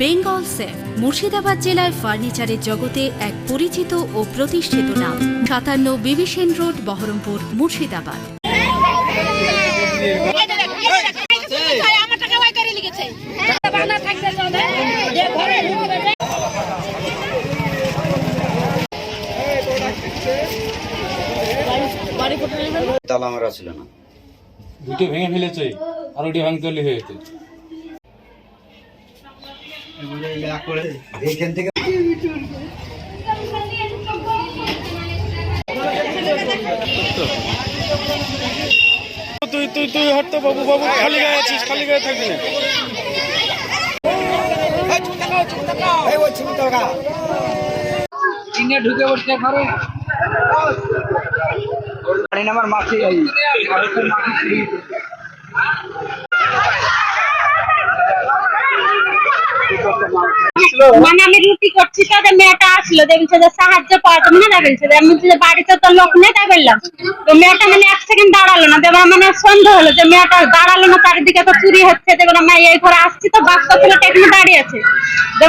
Bengal safe Murshidabad জেলায় ফার্নিচারের জগতে এক পরিচিত ও প্রতিষ্ঠিত নাম। সাতান্ন বিবিসেন রোড বহরমপুর মুর্শিদাবাদ। তালা মারা ছিল না। দুটো ভেঙে ফেলেছে আর ওটি ভাঙতে হলে হয়ে যেত। এইখান তুই তুই তুই হটতো বাবু বাবু, খালি গায়ে আছিস, খালি গায়ে থাকবি না। গাড়ি নামার মাঠে মানে আমি রুটি করছি তাদের মেয়েটা আসলো যে সাহায্য পাওয়া যাবে না আমি যে বাড়িতে তো লোক নেই, তাই বললাম। তো মেয়েটা মানে এক সেকেন্ড দাঁড়াল না, দেবার মানে সন্দেহ হলো যে মেয়েটা দাঁড়াল না, চারিদিকে তো চুরি হচ্ছে আমি এই ঘরে আসছি তো, বাচ্চা ছেলেটা এখানে দাঁড়িয়ে আছে।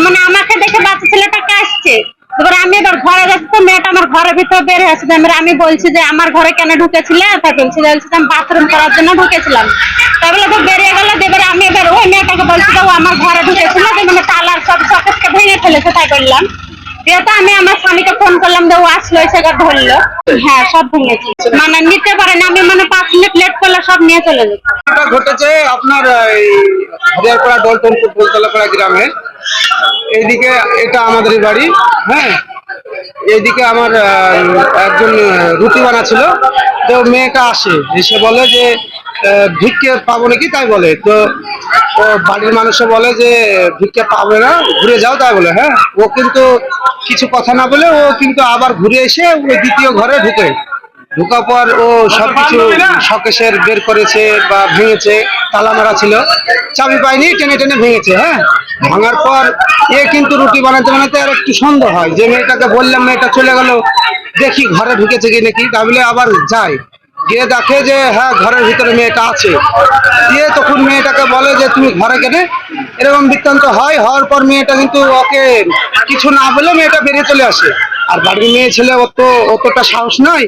মানে আমাকে দেখে বাচ্চা ছেলেটাকে আসছে। এবার আমি এবার ঘরে যাচ্ছি, তো মেয়েটা আমার ঘরের ভিতরে বের হয়ে এবার আমি বলছি যে, আমার ঘরে কেন ঢুকেছিলে? তা বলছি বলছি আমি বাথরুম করার জন্য ঢুকেছিলাম। তাহলে তো বেরিয়ে গেল। এবার আমি এবার ওই মেয়েটাকে বলছি ও আমার ঘরে ঢুকেছিল। মানে তালার সব সকেটকে ভেঙে ফেলেছে, তাই বললাম। দিয়ে তো আমি আমার স্বামীকে ফোন করলাম যে, ও আসলো। এসে ধরলো। হ্যাঁ সব ভেঙেছি মানে নিতে পারেন। আমি মানে পাঁচ মিনিট লেট করলে সব নিয়ে চলে যেত। ঘটেছে আপনার এই হরিয়ারপাড়া এইদিকে এটা আমাদের বাড়ি হ্যাঁ? এইদিকে আমার একজন রুটি বানাচ্ছিল তো মেয়েটা আসে, এসে বলে যে ভিক্ষে পাবো নাকি? তাই বলে। তো বাড়ির মানুষে বলে যে, ভিক্ষে পাবে না, ঘুরে যাও, তাই বলে হ্যাঁ? ও কিন্তু কিছু কথা না বলে, ও কিন্তু আবার ঘুরে এসে ওই দ্বিতীয় ঘরে ঢুকে। ঢোকার পর ও সবকিছু শকেশের বের করেছে বা ভেঙেছে তালা মারা ছিল। চাবি পায়নি টেনে টেনে ভেঙেছে হ্যাঁ? ভাঙার পর এ কিন্তু রুটি বানাতে বানাতে আর একটু সন্দেহ হয় যে মেয়েটাকে বললাম মেয়েটা চলে গেল দেখি ঘরে ঢুকেছে কি নাকি? তাহলে আবার যায়। গিয়ে দেখে যে হ্যাঁ ঘরের ভিতরে মেয়েটা আছে। দিয়ে তখন মেয়েটাকে বলে যে তুমি ঘরে কেনে? এরকম বৃত্তান্ত হয় হওয়ার পর মেয়েটা কিন্তু ওকে কিছু না বলে মেয়েটা বেরিয়ে চলে আসে। আর বাড়ির মেয়ে ছেলে অত অতটা সাহস নয়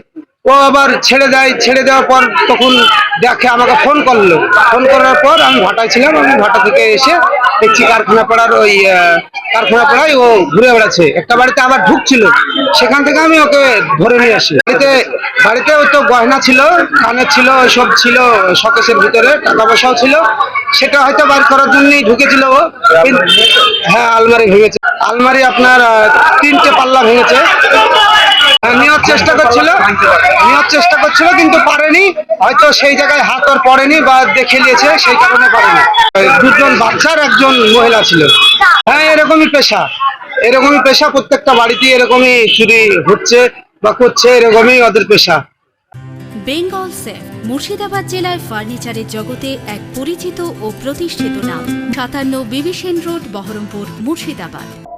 ও আবার ছেড়ে দেয় ছেড়ে দেওয়ার পর তখন দেখে আমাকে ফোন করল। ফোন করার পর আমি ভাটায় ছিলাম আমি ভাটা থেকে এসে দেখছি কারখানা পাড়ার ওই কারখানা পাড়ায় ও ঘুরে বেড়াচ্ছে। একটা বাড়িতে আবার ঢুকছিল সেখান থেকে আমি ওকে ধরে নিয়ে আসি। বাড়িতে বাড়িতে ওই তো গয়না ছিল কানের ছিল সব ছিল শকেশের ভিতরে টাকা পয়সাও ছিল। সেটা হয়তো বার করার জন্যই ঢুকেছিল ও। হ্যাঁ আলমারি ভেঙেছে। আলমারি আপনার তিনটে পাল্লা ভেঙেছে। করছিল নেওয়ার চেষ্টা করছিল, কিন্তু পারেনি। হয়তো সেই জায়গায় হাত আর পড়েনি বা দেখে নিয়েছে, সেই কারণে পারেনি। দুজন বাচ্চার একজন মহিলা ছিল। হ্যাঁ এরকমই পেশা। এরকমই পেশা, প্রত্যেকটা বাড়িতে এরকমই চুরি হচ্ছে বা করছে, এরকমই ওদের পেশা। বেঙ্গল সেফ মুর্শিদাবাদ জেলায় ফার্নিচারের জগতে এক পরিচিত ও প্রতিষ্ঠিত নাম। সাতান্ন বিবিসেন রোড, বহরমপুর, মুর্শিদাবাদ।